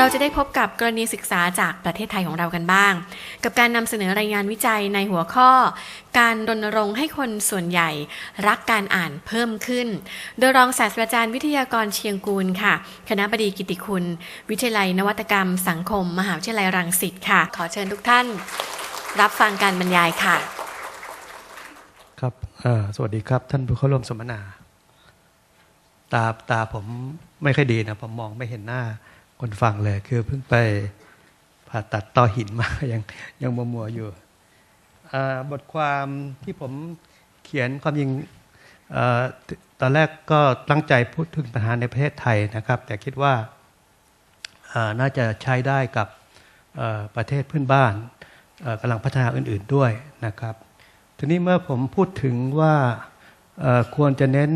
เราจะได้พบกับกรณีศึกษาจากประเทศไทยของเรากันบ้าง กับการนำเสนอรายงานวิจัยในหัวข้อ การรณรงค์ให้คนส่วนใหญ่ รักการอ่านเพิ่มขึ้น โดยรองศาสตราจารย์วิทยากรเชียงกูลค่ะ คณะบดีกิติคุณ วิทยาลัยนวัตกรรม สังคม มหาวิทยาลัยรังสิตค่ะ ขอเชิญทุกท่าน รับฟังการบรรยายค่ะ ครับสวัสดีครับ ท่านผู้เข้าร่วมสัมมนาตาตาผมไม่ค่อยดีนะผมมองไม่เห็นหน้า คนฟังเลย คือเพิ่งไปผ่าตัดต่อหินมายังยังมัวมัวๆอยู่ บทความที่ผมเขียนความจริงอตอนแรกก็ตั้งใจพูดถึงปัญหาในประเทศไทยนะครับ แต่คิดว่าน่าจะใช้ได้กับประเทศเพื่อนบ้านกำลังพัฒนาอื่น ๆด้วยนะครับ ทีนี้เมื่อผมพูดถึงว่าควรจะเน้น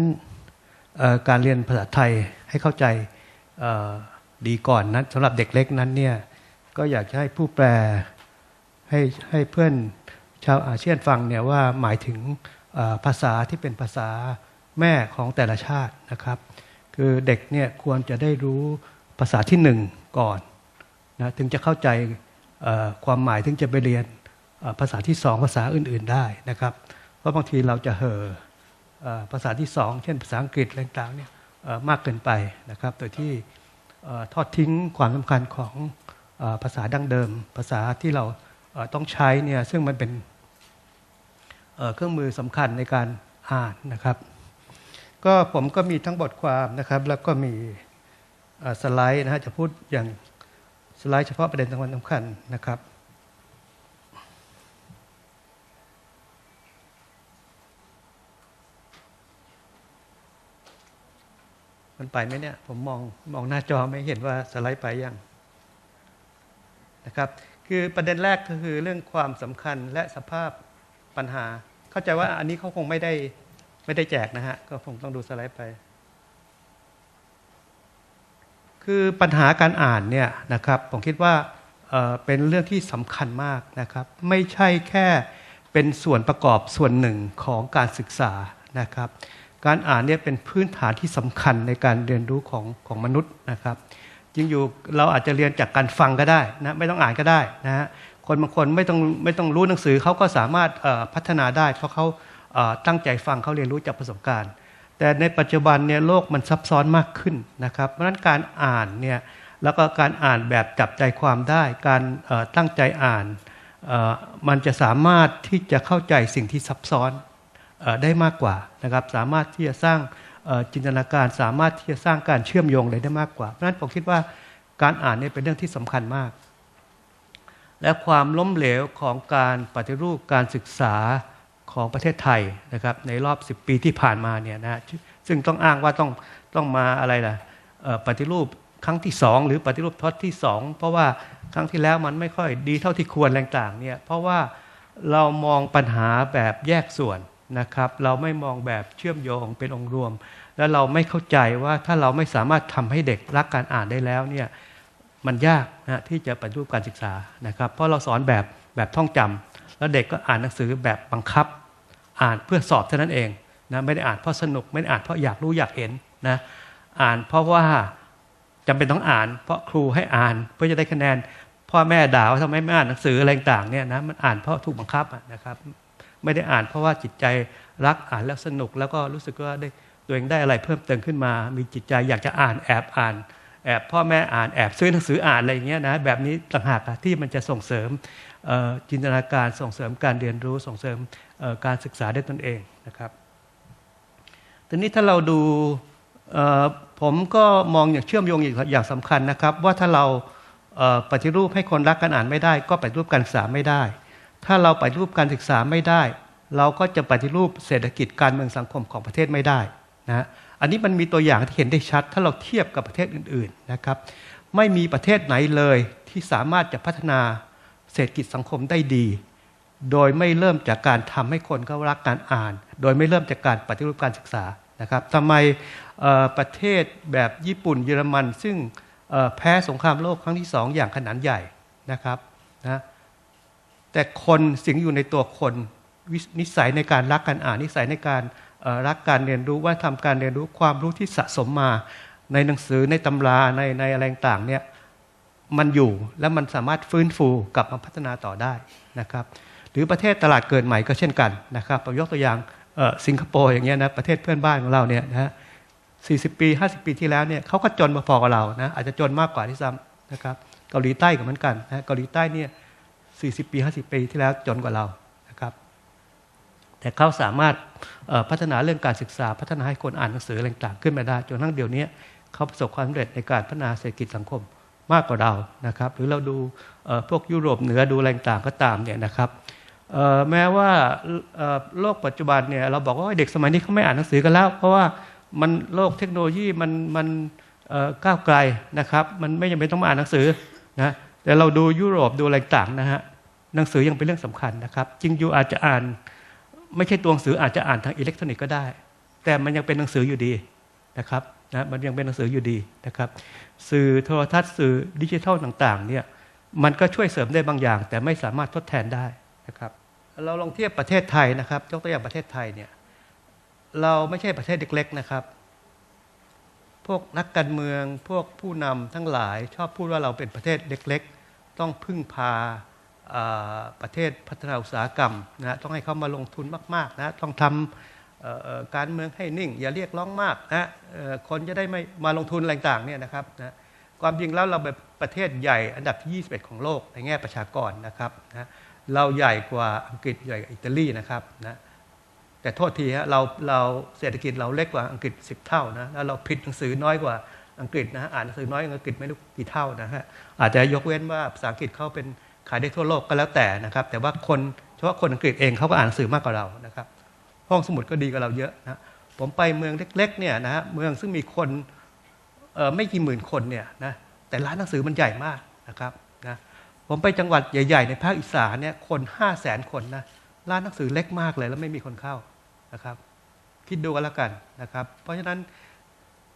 การเรียนภาษาไทยให้เข้าใจ ดีก่อนนั้นสำหรับเด็กเล็กนั้นเนี่ยก็อยากจะให้ผู้แปลให้ให้เพื่อนชาวอาเซียนฟังเนี่ยว่าหมายถึงภาษาที่เป็นภาษาแม่ของแต่ละชาตินะครับ คือเด็กเนี่ยควรจะได้รู้ภาษาที่หนึ่งก่อนนะถึงจะเข้าใจความหมายถึงจะไปเรียนภาษาที่สองภาษาอื่น ๆได้นะครับ เพราะบางทีเราจะเห่อภาษาที่สองเช่นภาษาอังกฤษอะไรต่างๆเนี่ยมากเกินไปนะครับโดยที่ ทอดทิ้งความสำคัญของอภาษาดั้งเดิม ภาษาที่เราต้องใช้เนี่ยซึ่งมันเป็นเครื่องมือสำคัญในการอ่านนะครับ ก็ผมก็มีทั้งบทความนะครับ แล้วก็มีสไลด์นะฮะจะพูดอย่างสไลด์เฉพาะประเด็นสำคัญสำคัญนะครับ มันไปไหมเนี่ย ผมมองมองหน้าจอไม่เห็นว่าสไลด์ไปยังนะครับ คือประเด็นแรกก็คือเรื่องความสำคัญและสภาพปัญหา เข้าใจว่าอันนี้เขาคงไม่ได้ไม่ได้แจกนะฮะ ก็คงต้องดูสไลด์ไป คือปัญหาการอ่านเนี่ยนะครับ ผมคิดว่าเเป็นเรื่องที่สำคัญมากนะครับ ไม่ใช่แค่เป็นส่วนประกอบส่วนหนึ่งของการศึกษานะครับ การอ่านเนี่ยเป็นพื้นฐานที่สำคัญในการเรียนรู้ของของมนุษย์นะครับจริงอยู่เราอาจจะเรียนจากการฟังก็ได้นะไม่ต้องอ่านก็ได้นะฮะคนบางคนไม่ต้องไม่ต้องรู้หนังสือเขาก็สามารถพัฒนาได้ เพราะเขาตั้งใจฟังเขาเรียนรู้จากประสบการณ์ แต่ในปัจจุบันเนี่ยโลกมันซับซ้อนมากขึ้นนะครับ เพราะฉะนั้นการอ่านเนี่ยแล้วก็การอ่านแบบจับใจความได้ การตั้งใจอ่านมันจะสามารถที่จะเข้าใจสิ่งที่ซับซ้อน ได้มากกว่านะครับสามารถที่จะสร้างจินตนาการสามารถที่จะสร้างการเชื่อมโยงอะไรได้มากกว่า เพราะฉะนั้นผมคิดว่าการอ่านเนี่ยเป็นเรื่องที่สำคัญมาก และความล้มเหลวของการปฏิรูปการศึกษาของประเทศไทยนะครับในรอบ 10 ปีที่ผ่านมาเนี่ยนะซึ่งต้องอ้างว่าต้องต้องมาอะไรล่ะปฏิรูปครั้งที่ 2 หรือปฏิรูปทศที่ 2 เพราะว่าครั้งที่แล้วมันไม่ค่อยดีเท่าที่ควรอะไรต่างๆเนี่ยเพราะว่าเรามองปัญหาแบบแยกส่วน นะครับ เราไม่มองแบบเชื่อมโยงเป็นองค์รวม แล้วเราไม่เข้าใจว่าถ้าเราไม่สามารถทำให้เด็กรักการอ่านได้แล้วเนี่ยมันยากนะที่จะปฏิรูปการศึกษานะครับ เพราะเราสอนแบบแบบท่องจำแล้วเด็กก็อ่านหนังสือแบบบังคับ อ่านเพื่อสอบเท่านั้นเองนะไม่ได้อ่านเพราะสนุกไม่ได้อ่านเพราะอยากรู้อยากเห็นนะอ่านเพราะว่าจำเป็นต้องอ่าน เพราะครูให้อ่านเพื่อจะได้คะแนนพ่อแม่ด่าว่าทำไมไม่อ่านหนังสืออะไรต่างเนี่ยนะมันอ่านเพราะถูกบังคับนะครับ ไม่ได้อ่านเพราะว่าจิตใจรักอ่านแล้วสนุก แล้วก็รู้สึกว่าได้ตัวเองได้อะไรเพิ่มเติมขึ้นมา มีจิตใจอยากจะอ่านแอบอ่านแอบพ่อแม่อ่านแอบซื้อหนังสืออ่านอะไรอย่างเงี้ยนะแบบนี้ต่างหากที่มันจะส่งเสริมจินตนาการส่งเสริมการเรียนรู้ส่งเสริมการศึกษาได้ตนเองนะครับทีนี้ถ้าเราดูผมก็มองอย่างเชื่อมโยงอย่างสำคัญนะครับ ว่าถ้าเราปฏิรูปให้คนรักการอ่านไม่ได้ ก็ปฏิรูปการศึกษาไม่ได้ ถ้าเราปฏิรูปการศึกษาไม่ได้ เราก็จะปฏิรูปเศรษฐกิจการเมืองสังคมของประเทศไม่ได้นะอันนี้มันมีตัวอย่างที่เห็นได้ชัด ถ้าเราเทียบกับประเทศอื่นๆนะครับ ไม่มีประเทศไหนเลยที่สามารถจะพัฒนาเศรษฐกิจสังคมได้ดี โดยไม่เริ่มจากการทำให้คนเขารักการอ่าน โดยไม่เริ่มจากการปฏิรูปการศึกษานะครับทำไมประเทศแบบญี่ปุ่นเยอรมัน ซึ่งแพ้สงครามโลกครั้งที่สองอย่างขนาดใหญ่นะครับนะ แต่คนสิ่งอยู่ในตัวคนนิสัยในการรักการอ่านนิสัยในการรักการเรียนรู้ว่าทำการเรียนรู้ความรู้ที่สะสมมา ในหนังสือในตำราในในอะไรต่างเนี่ยมันอยู่แล้วมันสามารถฟื้นฟูกลับมาพัฒนาต่อได้นะครับ หรือประเทศตลาดเกิดใหม่ก็เช่นกันนะครับผมยกตัวอย่างสิงคโปร์อย่างเงี้ยนะประเทศเพื่อนบ้านของเราเนี่ยนะฮะ40ปี50ปีที่แล้วเนี่ยเขาก็จนมาพอกับเรานะอาจจะจนมากกว่าที่ซ้ำนะครับเกาหลีใต้ก็เหมือนกันนะเกาหลีใต้เนี่ย 40 ปี 50 ปีที่แล้วจนกว่าเรานะครับ แต่เขาสามารถพัฒนาเรื่องการศึกษา พัฒนาให้คนอ่านหนังสืออะไรต่างขึ้นมาได้จนทั้งเดี๋ยวนี้เขาประสบความสำเร็จในการพัฒนาเศรษฐกิจสังคมมากกว่าเรานะครับ หรือเราดูพวกยุโรปเหนือดูอะไรต่างก็ตามเนี่ยนะครับแม้ว่าโลกปัจจุบันเนี่ยเราบอกว่าเด็กสมัยนี้เขาไม่อ่านหนังสือกันแล้ว เพราะว่ามันโลกเทคโนโลยีมันมันก้าวไกลนะครับ มันไม่จำเป็นต้องมาอ่านหนังสือนะแต่เราดูยุโรปดูอะไรต่างนะฮะ หนังสือยังเป็นเรื่องสำคัญนะครับจริงอยู่อาจจะอ่าน ไม่ใช่ตัวหนังสืออาจจะอ่านทางอิเล็กทรอนิกส์ก็ได้ แต่มันยังเป็นหนังสืออยู่ดีนะครับนะมันยังเป็นหนังสืออยู่ดีนะครับ สื่อโทรทัศน์สื่อดิจิทัลต่างๆเนี่ยมันก็ช่วยเสริมได้บางอย่าง แต่ไม่สามารถทดแทนได้นะครับ เราลองเทียบประเทศไทยนะครับยกตัวอย่างประเทศไทยเนี่ยเราไม่ใช่ประเทศเล็กๆนะครับ พวกนักการเมืองพวกผู้นำทั้งหลายชอบพูดว่าเราเป็นประเทศเล็ก ๆ ต้องพึ่งพา ประเทศพัฒนาอุตสาหกรรมนะต้องให้เขามาลงทุนมากๆนะต้องทำการเมืองให้นิ่ง อย่าเรียกร้องมากนะคนจะได้ไม่มาลงทุนอะไรต่างเนี่ยนะครับนะความจริงแล้วเราเป็นประเทศใหญ่อันดับที่ 21 ของโลกในแง่ประชากรนะครับนะเราใหญ่กว่าอังกฤษใหญ่กว่าอิตาลีนะครับนะแต่โทษทีฮะเราเราเศรษฐกิจเราเล็กกว่าอังกฤษ 10 เท่านะแล้วเราผิดหนังสือน้อยกว่าอังกฤษนะฮะอ่านหนังสือน้อยกว่าอังกฤษไม่รู้กี่เท่านะฮะอาจจะยกเว้นว่าภาษาอังกฤษเขาเป็น ขายได้ทั่วโลกก็แล้วแต่นะครับ แต่ว่าคนเฉพาะคนอังกฤษเองเขาก็อ่านหนังสือมากกว่าเรานะครับ ห้องสมุดก็ดีกว่าเราเยอะนะผมไปเมืองเล็กๆเนี่ยนะฮะเมืองซึ่งมีคนไม่กี่หมื่นคนเนี่ยนะแต่ร้านหนังสือมันใหญ่มากนะครับนะผมไปจังหวัดใหญ่ๆ ในภาคอีสานเนี่ยคนห้าแสนคนนะร้านหนังสือเล็กมากเลยแล้วไม่มีคนเข้านะครับ คิดดูกันแล้วกันนะครับ เพราะฉะนั้น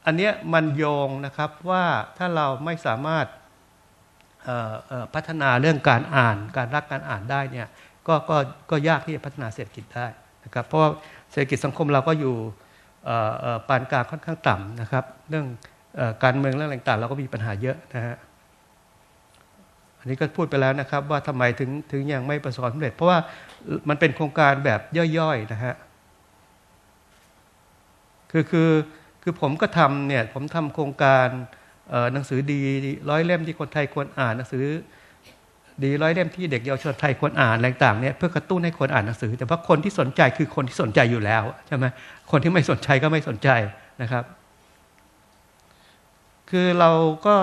อันเนี้ยมันโยงนะครับว่าถ้าเราไม่สามารถ พัฒนาเรื่องการอ่านการรักการอ่านได้เนี่ยก็ก็ก็ยากที่จะพัฒนาเศรษฐกิจได้นะครับเพราะว่าเศรษฐกิจสังคมเราก็อยู่ปานกลางค่อนข้างต่ำนะครับ เรื่องอการเมืองเรื่องอะไรต่างๆ เราก็มีปัญหาเยอะนะฮะอันนี้ก็พูดไปแล้วนะครับว่าทำไมถึงถึงยังไม่ประสบความสำเร็จ เพราะว่ามันเป็นโครงการแบบย่อยๆนะฮะคือคือคือผมก็ทำเนี่ยผมทำโครงการ หนังสือดีร้อยเล่มที่คนไทยควรอ่านหนังสือ ดีร้อยเล่มที่เด็กเยาวชนไทยควรอ่านแรงต่างเนี่ยเพื่อกระตุ้นให้คนอ่านหนังสือ แต่ว่าคนที่สนใจคือคนที่สนใจอยู่แล้วใช่ไหมคนที่ไม่สนใจก็ไม่สนใจนะครับ คือเราก็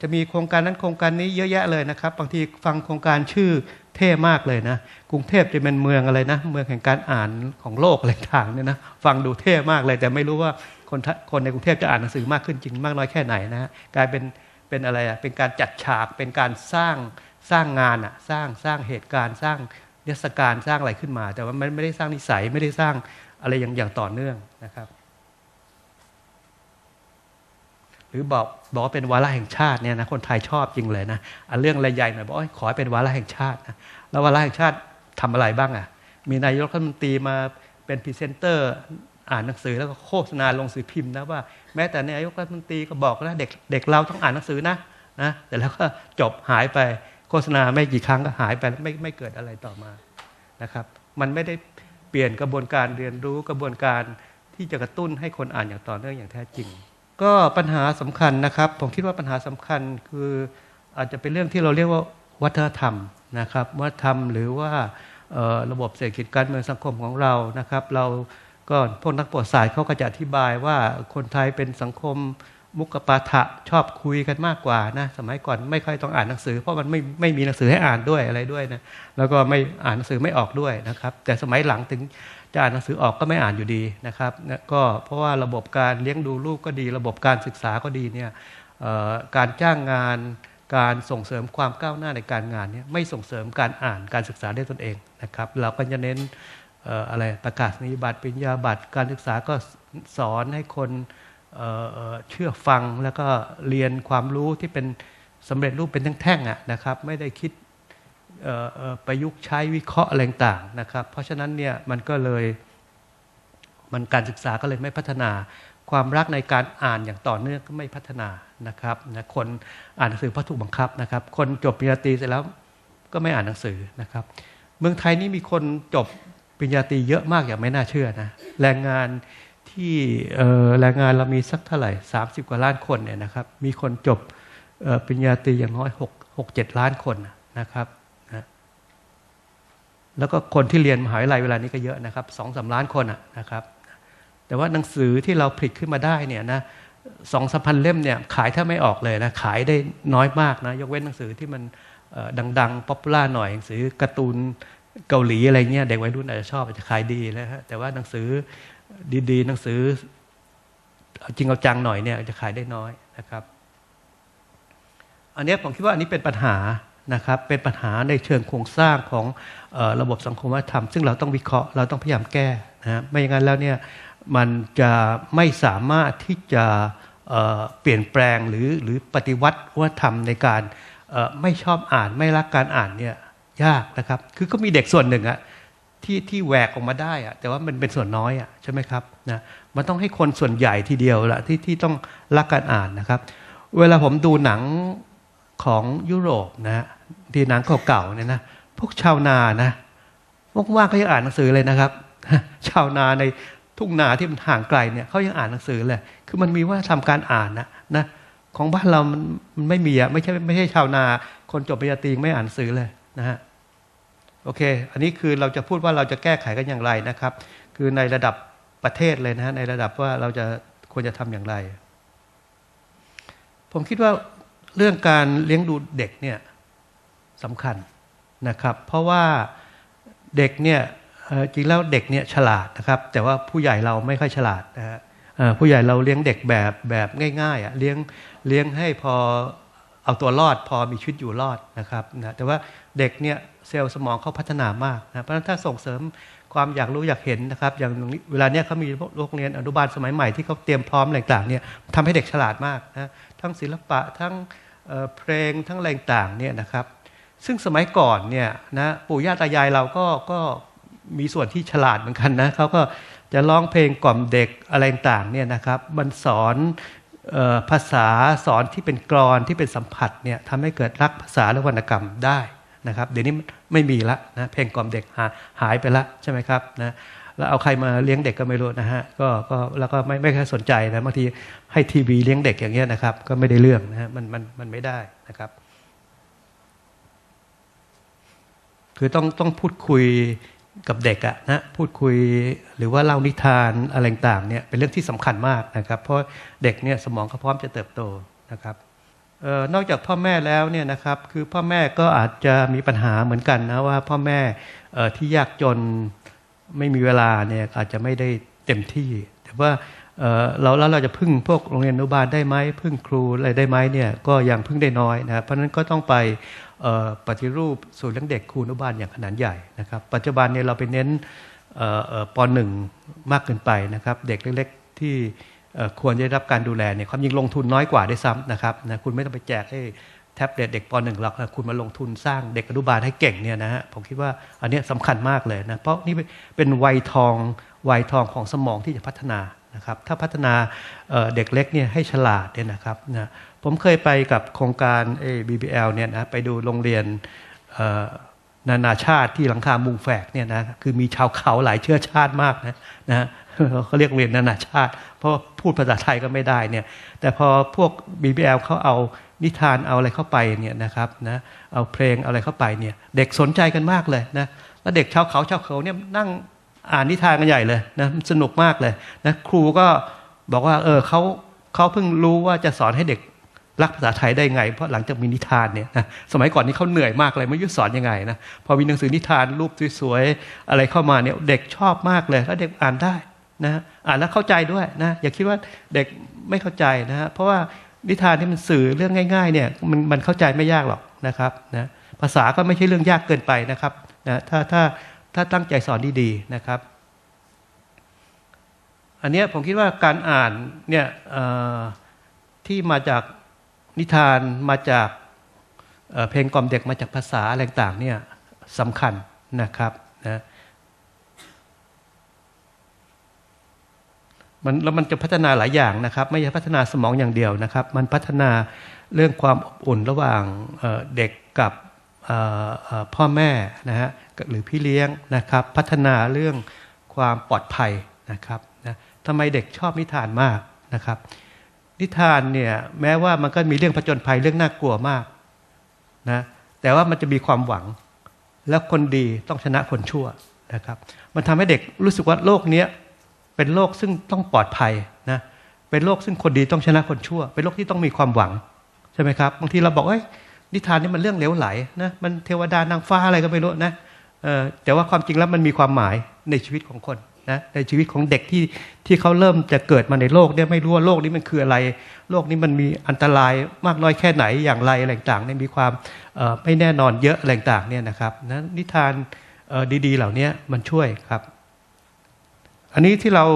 จะมีโครงการนั้นโครงการนี้เยอะแยะเลยนะครับ บางทีฟังโครงการชื่อ เท่มากเลยนะ กรุงเทพจะเป็นเมืองอะไรนะ เมืองแห่งการอ่านของโลกอะไรต่างเนี่ยนะ ฟังดูเท่มากเลย แต่ไม่รู้ว่าคนคนในกรุงเทพจะอ่านหนังสือมากขึ้นจริงมากน้อยแค่ไหนนะกลายเป็นเป็นอะไรอะเป็นการจัดฉากเป็นการสร้างสร้างงานอะสร้างสร้างเหตุการณ์สร้างนิทศการสร้างอะไรขึ้นมา แต่ว่ามันไม่ได้สร้างนิสัยไม่ได้สร้างอะไรอย่างอย่างต่อเนื่องนะครับ หรือบอกบอกว่าเป็นวาระแห่งชาติเนี่ยนะคนไทยชอบจริงเลยนะอันเรื่องอะไรใหญ่หน่อยบอกขอให้เป็นวาระแห่งชาตินะแล้ววาระแห่งชาติทำอะไรบ้างอะมีนายกรัฐมนตรีมาเป็นพรีเซนเตอร์ อ่านหนังสือแล้วก็โฆษณาลงสือพิมพ์นะว่าแม้แต่นายกรัฐมนตรีก็บอกนะเด็กเด็กเราต้องอ่านหนังสือนะนะแต่แล้วก็จบหายไปโฆษณาไม่กี่ครั้งก็หายไปไม่ไม่เกิดอะไรต่อมานะครับ มันไม่ได้เปลี่ยนกระบวนการเรียนรู้กระบวนการที่จะกระตุ้นให้คนอ่านอย่างต่อเนื่องอย่างแท้จริง ก็ปัญหาสำคัญนะครับ ผมคิดว่าปัญหาสำคัญคืออาจจะเป็นเรื่องที่เราเรียกว่าวัฒนธรรมนะครับ วัฒนธรรมหรือว่าระบบเศรษฐกิจการเมืองสังคมของเรานะครับ เราก็พวกนักประวัติศาสตร์เขาก็จะอธิบายว่าคนไทยเป็นสังคมมุกปาฐะชอบคุยกันมากกว่านะสมัยก่อนไม่ค่อยต้องอ่านหนังสือ เพราะมันไม่ไม่มีหนังสือให้อ่านด้วยอะไรด้วยนะแล้วก็ไม่อ่านหนังสือไม่ออกด้วยนะครับ แต่สมัยหลังถึง จะอ่านหนังสือออกก็ไม่อ่านอยู่ดีนะครับก็เพราะว่าระบบการเลี้ยงดูลูกก็ดี ระบบการศึกษาก็ดีเนี่ยการจ้างงานการส่งเสริมความก้าวหน้าในการงานเนี่ยไม่ส่งเสริมการอ่านการศึกษาได้ตนเองนะครับเราก็จะเน้นออะไรประกาศนียบัตรปริญญาบัตรการศึกษาก็สอนให้คนเเชื่อฟังแล้วก็เรียนความรู้ที่เป็นสำเร็จรูปเป็นแท่งๆอะนะครับไม่ได้คิด ประยุกต์ใช้วิเคราะห์อะไรต่างนะครับ เพราะฉะนั้นเนี่ยมันก็เลยมันการศึกษาก็เลยไม่พัฒนา ความรักในการอ่านอย่างต่อเนื่องก็ไม่พัฒนานะครับนะคนอ่านหนังสือเพราะถูกบังคับนะครับ คนจบปริญญาตรีเสร็จแล้วก็ไม่อ่านหนังสือนะครับ เมืองไทยนี่มีคนจบปริญญาตรีเยอะมากอย่างไม่น่าเชื่อนะแรงงานที่แรงงานเรามีสักเท่าไหร่ 30 กว่าล้านคนเนี่ยนะครับ มีคนจบปริญญาตรีอย่างน้อย6 6 7ล้านคนนะครับ แล้วก็คนที่เรียนมหาวิทยาลัยเวลานี้ก็เยอะนะครับสองสาล้านคนนะครับ แต่ว่าหนังสือที่เราผลิตขึ้นมาได้เนี่ยนะสองสพันเล่มเนี่ยขายถ้าไม่ออกเลยนะขายได้น้อยมากนะยกเว้นหนังสือที่มันดังๆป๊อปปูล่าหน่อยหนังสือการ์ตูนเกาหลีอะไรเงี้ยเด็กวัยรุ่นอาจจะชอบอาจจะขายดีแล้วฮะแต่ว่าหนังสือดีๆ หนังสือจริงเอาจังหน่อยเนี่ยจะขายได้น้อยนะครับ อันนี้ผมคิดว่าอันนี้เป็นปัญหา นะครับเป็นปัญหาในเชิงโครงสร้างของออระบบสังคมวัฒนธรรม ซึ่งเราต้องวิเคราะห์เราต้องพยายามแก้นะฮะไม่อย่างนั้นแล้วเนี่ยมันจะไม่สามารถที่จะเเปลี่ยนแปลงหรือหรือปฏิวัติวัฒนธรรมในการไม่ชอบอ่านไม่รักการอ่านเนี่ยยากนะครับคือก็มีเด็กส่วนหนึ่งอะที่ที่แหวกออกมาได้อะแต่ว่ามันเป็นส่วนน้อยอะใช่ไหมครับนะมันต้องให้คนส่วนใหญ่ทีเดียวละที่ที่ต้องรักการอ่านนะครับ เวลาผมดูหนังของยุโรปนะ ที่หนังเก่าๆเนี่ยนะพวกชาวนานะว่างๆเขายังอ่านหนังสือเลยนะครับ ชาวนาในทุ่งนาที่มันห่างไกลเนี่ยเขายังอ่านหนังสือเลย คือมันมีว่าทำการอ่านนะนะของบ้านเรามันไม่มีอะไม่ใช่ไม่ใช่ชาวนา คนจบปริญญาตรีไม่อ่านหนังสือเลยนะฮะโอเค อันนี้คือเราจะพูดว่าเราจะแก้ไขกันอย่างไรนะครับ คือในระดับประเทศเลยนะฮะในระดับว่าเราจะควรจะทำอย่างไร ผมคิดว่าเรื่องการเลี้ยงดูเด็กเนี่ย สำคัญนะครับ เพราะว่าเด็กเนี่ยจริงแล้วเด็กเนี่ยฉลาดนะครับ แต่ว่าผู้ใหญ่เราไม่ค่อยฉลาดนะฮะผู้ใหญ่เราเลี้ยงเด็กแบบแบบง่ายๆอะเลี้ยงเลี้ยงให้พอเอาตัวรอดพอมีชีวิตอยู่รอดนะครับนะแต่ว่าเด็กเนี่ยเซลล์สมองเขาพัฒนามากนะเพราะฉะนั้นถ้าส่งเสริมความอยากรู้อยากเห็นนะครับ อย่างเวลาเนี้ยเขามีโรงเรียนอนุบาลสมัยใหม่ที่เขาเตรียมพร้อมอะไรต่างๆเนี่ยทำให้เด็กฉลาดมากนะทั้งศิลปะทั้งเพลงทั้งอะไรต่างเนี่ยนะครับ ซึ่งสมัยก่อนเนี่ยนะปู่ย่าตายายเราก็ก็มีส่วนที่ฉลาดเหมือนกันนะเขาก็จะร้องเพลงกล่อมเด็กอะไรต่างเนี่ยนะครับมันสอนออภาษาสอนที่เป็นกรอนที่เป็นสัมผัสเนี่ยทำให้เกิดรักภาษาและวรรณกรรมได้นะครับ เดี๋ยวนี้ไม่มีละนะเพลงกล่อมเด็กหาหายไปละใช่ไหมครับนะแล้วเอาใครมาเลี้ยงเด็กก็ไม่รู้นะฮะก็ก็แล้วก็ไม่ไม่ค่อยสนใจนะบางทีให้ทีวีเลี้ยงเด็กอย่างเงี้ยนะครับ ก็ไม่ได้เรื่องนะฮะมันมันมันไม่ได้นะครับ คือต้องต้องพูดคุยกับเด็กอะนะพูดคุยหรือว่าเล่านิทานอะไรต่างเนี่ยเป็นเรื่องที่สำคัญมากนะครับ เพราะเด็กเนี่ยสมองเขาพร้อมจะเติบโตนะครับออนอกจากพ่อแม่แล้วเนี่ยนะครับคือพ่อแม่ก็อาจจะมีปัญหาเหมือนกันนะว่าพ่อแม่ออที่ยากจนไม่มีเวลาเนี่ยอาจจะไม่ได้เต็มที่ แต่ว่า เราแล้วเราจะพึ่งพวกโรงเรียนอนุบาลได้ไหมพึ่งครูอะไรได้ไหมเนี่ยก็ยังพึ่งได้น้อยนะครับเพราะฉะนั้นก็ต้องไปปฏิรูปศูนย์เลี้ยงเด็กครูอนุบาลอย่างขนาดใหญ่นะครับ ปัจจุบันเนี่ยเราไปเน้นปหนึ่งมากเกินไปนะครับ เด็กเล็กๆที่ควรจะได้รับการดูแลเนี่ยความจริงลงทุนน้อยกว่าได้ซ้ำนะครับนะคุณไม่ต้องไปแจกให้แท็บเล็ตเด็กปหนึ่งหรอกนะคุณมาลงทุนสร้างเด็กอนุบาลให้เก่งเนี่ยนะฮะผมคิดว่าอันนี้สำคัญมากเลยนะเพราะนี่เป็นวัยทองวัยทองของสมองที่จะพัฒนา นะครับถ้าพัฒนาเเด็กเล็กเนี่ยให้ฉลาดเนี่ยนะครับนะผมเคยไปกับโครงการ BBL เนี่ยนะไปดูโรงเรียนนานาชาติที่หลังคามุงแฝกเนี่ยนะคือมีชาวเขาหลายเชื้อชาติมากนะนะเขาเรียกเรียนนานาชาติ เพราะพูดภาษาไทยก็ไม่ได้เนี่ยแต่พอพวก BBL เขาเอานิทานเอาอะไรเข้าไปเนี่ยนะครับนะเอาเพลงอาอะไรเข้าไปเนี่ยเด็กสนใจกันมากเลยนะแล้วเด็กชาวเขาชาวเขาเนี่ยนั่ง อ่านนิทานกันใหญ่เลยนะสนุกมากเลยนะครูก็บอกว่า เออเขาเขาเพิ่งรู้ว่าจะสอนให้เด็กรักภาษาไทยได้ไง เพราะหลังจากมีนิทานเนี่ยนะสมัยก่อนนี้เขาเหนื่อยมากเลยไม่รู้จะสอนยังไงนะพอมีหนังสือนิทานรูปสวยๆอะไรเข้ามาเนี่ยเด็กชอบมากเลยแล้วเด็กอ่านได้นะอ่านแล้วเข้าใจด้วยนะอย่าคิดว่าเด็กไม่เข้าใจนะฮะเพราะว่านิทานที่มันสื่อเรื่องง่ายๆเนี่ยมันมันเข้าใจไม่ยากหรอกนะครับนะภาษาก็ไม่ใช่เรื่องยากเกินไปนะครับนะถ้าถ้า ถ้าตั้งใจสอนดีๆนะครับ อันนี้ผมคิดว่าการอ่านเนี่ยที่มาจากนิทานมาจากเเพลงกล่อมเด็กมาจากภาษาอะไรต่างเนี่ยสำคัญนะครับนะมันแล้วมันจะพัฒนาหลายอย่างนะครับ ไม่ใช่พัฒนาสมองอย่างเดียวนะครับ มันพัฒนาเรื่องความอบอุ่นระหว่างเอ่อเด็กกับ พ่อแม่นะฮะหรือพี่เลี้ยงนะครับ พัฒนาเรื่องความปลอดภัยนะครับนะทำไมเด็กชอบนิทานมากนะครับ นิทานเนี่ยแม้ว่ามันก็มีเรื่องผจญภัยเรื่องน่ากลัวมากนะแต่ว่ามันจะมีความหวัง แล้วคนดีต้องชนะคนชั่วนะครับ มันทำให้เด็กรู้สึกว่าโลกนี้เป็นโลกซึ่งต้องปลอดภัยนะเป็นโลกซึ่งคนดีต้องชนะคนชั่ว เป็นโลกที่ต้องมีความหวังใช่ไหมครับบางทีเราบอกเอ้ย นิทานนี่มันเรื่องเลวไหลนะมันเทวดานางฟ้าอะไรก็ไม่รู้นะแต่ว่าความจริงแล้วมันมีความหมายในชีวิตของคนนะในชีวิตของเด็กที่ที่เขาเริ่มจะเกิดมาในโลกเนี่ยไม่รู้ว่าโลกนี้มันคืออะไร โลกนี้มันมีอันตรายมากน้อยแค่ไหนอย่างไรอะไรต่างๆเนี่ยมีความไม่แน่นอนเยอะอะไรต่างๆเนี่ยนะครับนะนิทานดี ๆ เหล่านี้มันช่วยครับ อันนี้ที่เรา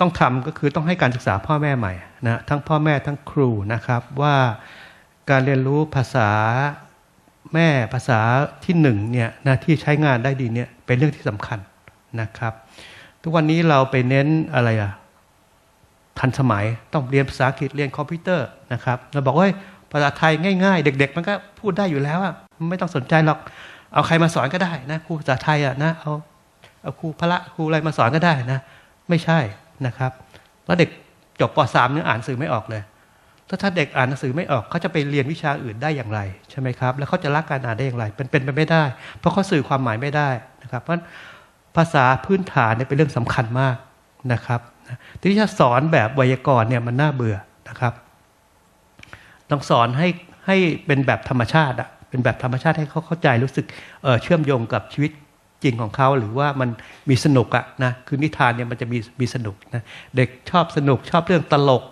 ต้องทำก็คือต้องให้การศึกษาพ่อแม่ใหม่นะทั้งพ่อแม่ทั้งครูนะครับว่า การเรียนรู้ภาษาแม่ภาษาที่หนึ่งเนี่ยนะที่ใช้งานได้ดีเนี่ยเป็นเรื่องที่สำคัญนะครับ ทุกวันนี้เราไปเน้นอะไรอะทันสมัยต้องเรียนภาษาอังกฤษเรียนคอมพิวเตอร์นะครับเราบอกว่าภาษาไทยง่ายๆ เด็ก ๆ มันก็พูดได้อยู่แล้วอะไม่ต้องสนใจหรอกเอาใครมาสอนก็ได้นะครูภาษาไทยอะนะเอาเอาครูพระครูอะไรมาสอนก็ได้นะ ไม่ใช่นะครับ แล้วเด็กจบป .3 เนี่ยอ่านสื่อไม่ออกเลย ถ้าถ้าเด็กอ่านหนังสือไม่ออกเขาจะไปเรียนวิชาอื่นได้อย่างไรใช่ไหมครับ แล้วเขาจะรักการอ่านได้อย่างไรเป็นเป็นไปไม่ได้ เพราะเขาสื่อความหมายไม่ได้นะครับ เพราะภาษาพื้นฐานเนี่ยเป็นเรื่องสำคัญมากนะครับทีนี้ถ้าสอนแบบไวยากรณ์เนี่ยมันน่าเบื่อนะครับ ต้องสอนให้ให้เป็นแบบธรรมชาติอะเป็นแบบธรรมชาติให้เขาเข้าใจรู้สึกเเชื่อมโยงกับชีวิตจริงของเขาหรือว่ามันมีสนุกอะนะคือนิทานเนี่ยมันจะมีมีสนุกนะเด็กชอบสนุกชอบเรื่องตลก